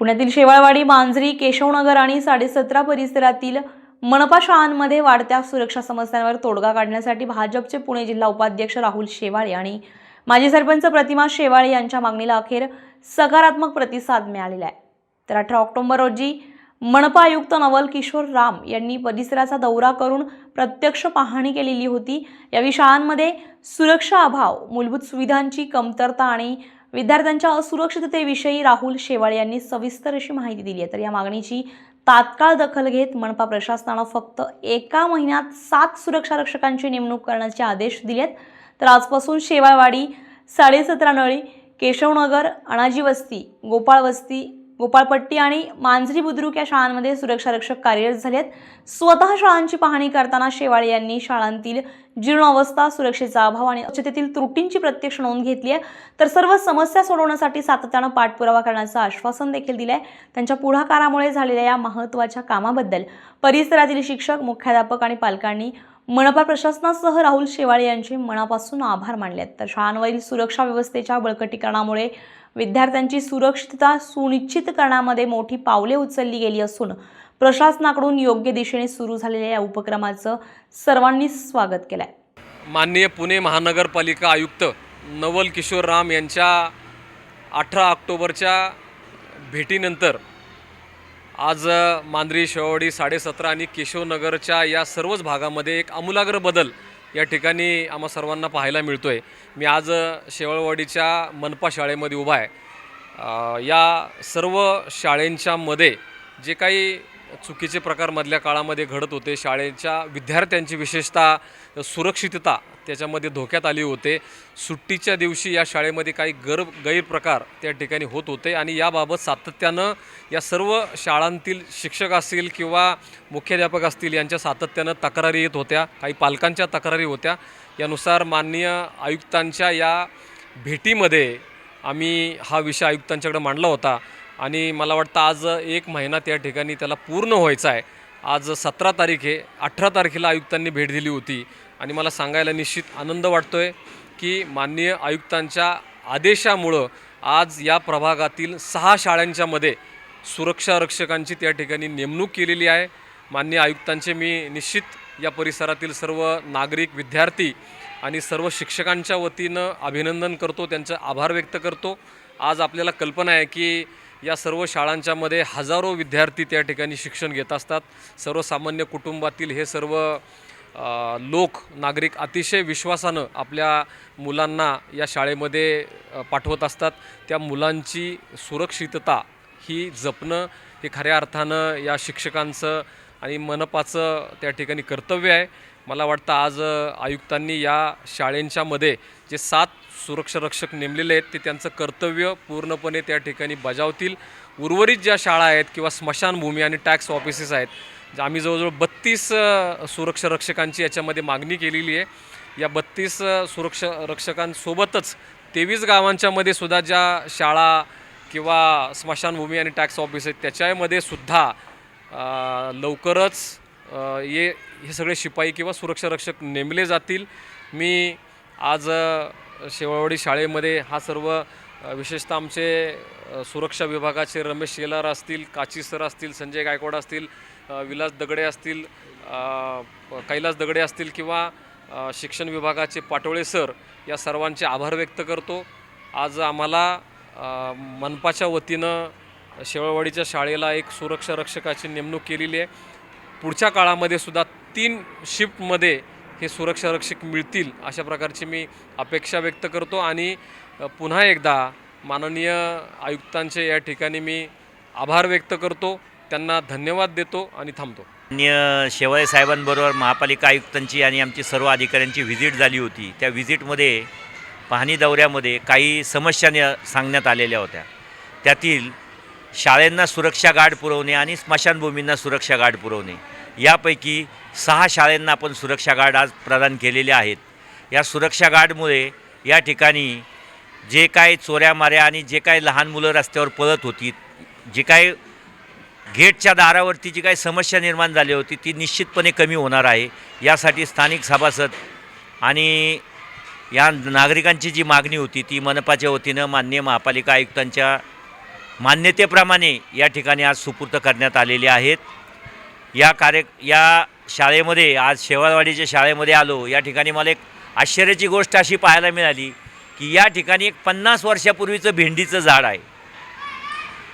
पुण्यातील शेवाळवाडी मांजरी केशवनगर आणि साडेसतरा परिसरातील मनपा शाळांमध्ये वाढत्या सुरक्षा समस्यांवर तोडगा काढण्यासाठी भाजपचे पुणे जिल्हा उपाध्यक्ष राहुल शेवाळे आणि माजी सरपंच प्रतिमा शेवाळे यांच्या मागणीला अखेर सकारात्मक प्रतिसाद मिळालेला आहे. तर अठरा ऑक्टोबर रोजी मनपा आयुक्त नवल किशोर राम यांनी परिसराचा दौरा करून प्रत्यक्ष पाहणी केलेली होती. यावेळी शाळांमध्ये सुरक्षा अभाव मूलभूत सुविधांची कमतरता आणि विद्यार्थ्यांच्या असुरक्षिततेविषयी राहुल शेवाळे यांनी सविस्तर अशी माहिती दिली आहे. तर या मागणीची तात्काळ दखल घेत मनपा प्रशासनानं फक्त एका महिन्यात सात सुरक्षा रक्षकांची नेमणूक करण्याचे आदेश दिलेत. तर आजपासून शेवाळवाडी साडेसतरा नळी केशवनगर अणाजी वस्ती गोपाळ वस्ती गोपाळपट्टी आणि मांजरी बुद्रुक या शाळांमध्ये सुरक्षा रक्षक कार्यरत झालेत स्वतः शाळांची पाहणी करताना शेवाळे यांनी शाळांतील जीर्णावस्था सुरक्षेचा अभाव आणि स्वच्छतेतील त्रुटींची प्रत्यक्ष नोंद घेतली आहे. तर सर्व समस्या सोडवण्यासाठी सातत्यानं पाठपुरावा करण्याचं आश्वासन देखील दिलं आहे त्यांच्या पुढाकारामुळे झालेल्या या महत्त्वाच्या कामाबद्दल परिसरातील शिक्षक मुख्याध्यापक आणि पालकांनी मनपा प्रशासनासह राहुल शेवाळे यांचे मनापासून आभार मानले आहेत. तर शाळांवरील सुरक्षा व्यवस्थेच्या बळकटीकरणामुळे विद्यार्थ्यांची सुरक्षितता सुनिश्चित करण्यामध्ये मोठी पावले उचलली गेली असून प्रशासनाकडून योग्य दिशेने सुरू झालेल्या या उपक्रमाचं सर्वांनी स्वागत केलं आहे माननीय पुणे महानगरपालिका आयुक्त नवल किशोर राम यांच्या अठरा ऑक्टोबरच्या भेटीनंतर आज मांद्री मांजरी शेवाडी साडेसतरा आणि केशवनगरच्या या सर्वच भागामध्ये एक आमूलाग्र बदल या ठिकाणी आम्हा सर्वांना पाहायला मिळतो आहे मी आज शेवळवाडीच्या मनपा शाळेमध्ये उभा आहे. या सर्व शाळेंच्यामध्ये जे काही चुकीचे प्रकार मधल्या काळामध्ये घडत होते. शाळेच्या विद्यार्थ्यांची विशेषतः सुरक्षितता त्याच्यामध्ये धोक्यात आली होते. सुट्टीच्या दिवशी या शाळेमध्ये काही गर गैरप्रकार त्या ठिकाणी होत होते आणि याबाबत सातत्यानं या सर्व शाळांतील शिक्षक असतील किंवा मुख्याध्यापक असतील यांच्या सातत्यानं तक्रारी येत होत्या. काही पालकांच्या तक्रारी होत्या. यानुसार माननीय आयुक्तांच्या या भेटीमध्ये आम्ही हा विषय आयुक्तांच्याकडे मांडला होता. आणि मला वाटतं आज एक महिना त्या ठिकाणी त्याला पूर्ण व्हायचा आहे. आज सतरा तारीख आहे. अठरा तारखेला आयुक्तांनी भेट दिली होती. आणि मला सांगायला निश्चित आनंद वाटतो आहे की माननीय आयुक्तांच्या आदेशामुळं आज या प्रभागातील सहा शाळांच्यामध्ये सुरक्षा रक्षकांची त्या ठिकाणी नेमणूक केलेली आहे. माननीय आयुक्तांचे मी निश्चित या परिसरातील सर्व नागरिक विद्यार्थी आणि सर्व शिक्षकांच्या वतीनं अभिनंदन करतो. त्यांचं आभार व्यक्त करतो. आज आपल्याला कल्पना आहे की या सर्व शाळांच्यामध्ये हजारो विद्यार्थी त्या ठिकाणी शिक्षण घेत असतात. सर्वसामान्य कुटुंबातील हे सर्व लोक नागरिक अतिशय विश्वासानं आपल्या मुलांना या शाळेमध्ये पाठवत असतात. त्या मुलांची सुरक्षितता ही जपणं हे खऱ्या अर्थानं या शिक्षकांचं आणि मनपाचं त्या ठिकाणी कर्तव्य आहे. मला वाटतं आज आयुक्तांनी या शाळेंच्यामध्ये जे सात सुरक्षा रक्षक नेमलेले आहेत ते त्यांचं कर्तव्य पूर्णपणे त्या ठिकाणी बजावतील. उर्वरित ज्या शाळा आहेत किंवा स्मशानभूमी आणि टॅक्स ऑफिसेस आहेत आम्ही जवळजवळ बत्तीस सुरक्षा रक्षकांची याच्यामध्ये मागणी केलेली आहे. या बत्तीस सुरक्षा रक्षकांसोबतच तेवीस गावांच्यामध्ये सुद्धा ज्या शाळा किंवा स्मशानभूमी आणि टॅक्स ऑफिस आहेत त्याच्यामध्ये सुद्धा लवकरच ये हे सगळे शिपाई किंवा सुरक्षा रक्षक नेमले जातील. मी आज शेवळवाडी शाळेमध्ये हा सर्व विशेषतः आमचे सुरक्षा विभागाचे रमेश शेलार असतील काची सर असतील संजय गायकवाड असतील विलास दगडे असतील कैलास दगडे असतील किंवा शिक्षण विभागाचे पाटोळे सर या सर्वांचे आभार व्यक्त करतो. आज आम्हाला मनपाच्या वतीनं शेवळवाडीच्या शाळेला एक सुरक्षा रक्षकाची नेमणूक केलेली आहे. पुढच्या काळामध्ये सुद्धा तीन शिफ्टमध्ये हे सुरक्षा रक्षक मिळतील अशा प्रकारची मी अपेक्षा व्यक्त करतो आणि पुन्हा एकदा माननीय आयुक्तांचे या ठिकाणी मी आभार व्यक्त करतो. त्यांना धन्यवाद देतो आणि थांबतो. मान्य शेवाळे साहेबांबरोबर महापालिका आयुक्तांची आणि आमची सर्व अधिकाऱ्यांची व्हिजिट झाली होती. त्या व्हिजिटमध्ये पाहणी दौऱ्यामध्ये काही समस्या सांगण्यात आलेल्या होत्या. त्यातील शाळेंना सुरक्षा गार्ड पुरवणे आणि स्मशानभूमींना सुरक्षा गार्ड पुरवणे. यापैकी सहा शाळेंना आपण सुरक्षा गार्ड आज प्रदान केलेले आहेत. या सुरक्षा गार्डमुळे या ठिकाणी जे काय चोऱ्या माऱ्या आणि जे काय लहान मुलं रस्त्यावर पळत होती जे काय गेटच्या दारावरती जी काही समस्या निर्माण झाली होती ती निश्चितपणे कमी होणार आहे. यासाठी स्थानिक सभासद आणि या नागरिकांची जी मागणी होती ती मनपाच्या वतीनं मान्य महापालिका आयुक्तांच्या मान्यतेप्रमाणे या ठिकाणी आज सुपूर्त करण्यात आलेले आहेत. या कार्य या शाळेमध्ये आज शेवाळवाडीच्या शाळेमध्ये आलो. या ठिकाणी मला एक आश्चर्याची गोष्ट अशी पाहायला मिळाली की या ठिकाणी एक पन्नास वर्षापूर्वीचं भेंडीचं झाड आहे.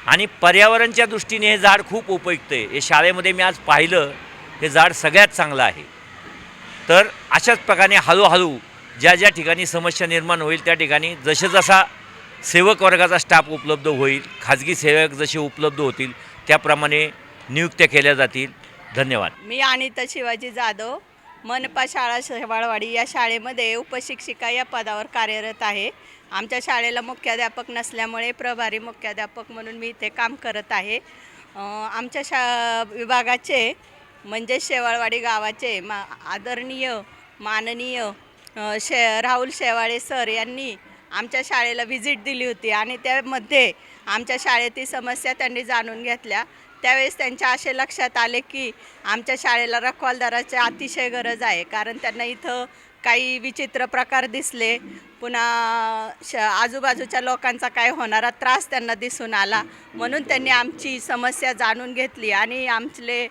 आणि पर्यावरणच्या दृष्टीने हे झाड खूप उपयुक्त आहे. हे शाळेमध्ये मी आज पाहिलं हे झाड सगळ्यात चांगलं आहे. तर अशाच प्रकारे हळूहळू ज्या ज्या ठिकाणी समस्या निर्माण होईल त्या ठिकाणी जसं जसा सेवक वर्गाचा स्टाफ उपलब्ध होईल खाजगी सेवक जसे उपलब्ध होतील त्याप्रमाणे नियुक्त्या केल्या जातील. धन्यवाद. मी अनिता शिवाजी जाधव मनपा शाळा शेवाळवाडी या शाळेमध्ये उपशिक्षिका या पदावर कार्यरत आहे. आमच्या शाळेला मुख्याध्यापक नसल्यामुळे प्रभारी मुख्याध्यापक म्हणून मी इथे काम करत आहे. आमच्या शा विभागाचे म्हणजे शेवाळवाडी गावाचे मा आदरणीय माननीय शे राहुल शेवाळे सर यांनी आमच्या शाळेला व्हिजिट दिली होती आणि त्यामध्ये आमच्या शाळेतील समस्या त्यांनी जाणून घेतल्या. त्यावेळेस त्यांच्या असे लक्षात आले की आमच्या शाळेला रखवालदाराची अतिशय गरज आहे. कारण त्यांना इथं काही विचित्र प्रकार दिसले. पुन्हा श आजूबाजूच्या लोकांचा काय होणारा त्रास त्यांना दिसून आला. म्हणून त्यांनी आमची समस्या जाणून घेतली आणि आमचे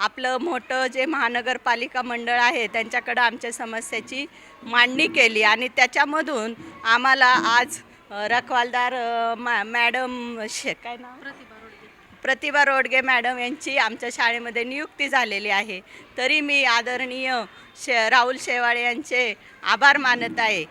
आपलं मोठं जे महानगरपालिका मंडळ आहे त्यांच्याकडं आमच्या समस्याची मांडणी केली आणि त्याच्यामधून आम्हाला आज रखवालदार मा मॅडम शे काय नाव? प्रतिभा रोडगे. मॅडम यांची आमच्या शाळेमध्ये नियुक्ती झालेली आहे. तरी मी आदरणीय शे राहुल शेवाळे यांचे आभार मानत आहे.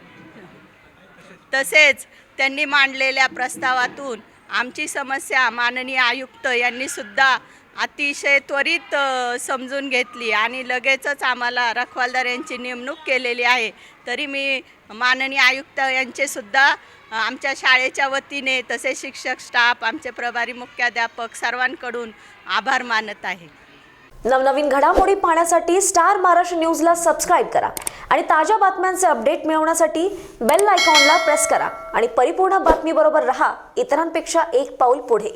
तसेच त्यांनी मांडलेल्या प्रस्तावातून आमची समस्या माननीय आयुक्त यांनी सुद्धा अतिशय त्वरित समजून घेतली आणि लगेचच आम्हाला रखवालदार यांची नेमणूक केलेली आहे. तरी मी माननीय आयुक्त यांचेसुद्धा आमच्या शाळेच्या वतीने तसेच शिक्षक स्टाफ आमचे प्रभारी मुख्याध्यापक सर्वांकडून आभार मानत आहे. नवनवीन घडामोडी पाहण्यासाठी स्टार महाराष्ट्र न्यूजला सबस्क्राईब करा आणि ताज्या बातम्यांचे अपडेट मिळवण्यासाठी बेल आयकॉनला प्रेस करा. आणि परिपूर्ण बातमीबरोबर रहा इतरांपेक्षा एक पाऊल पुढे.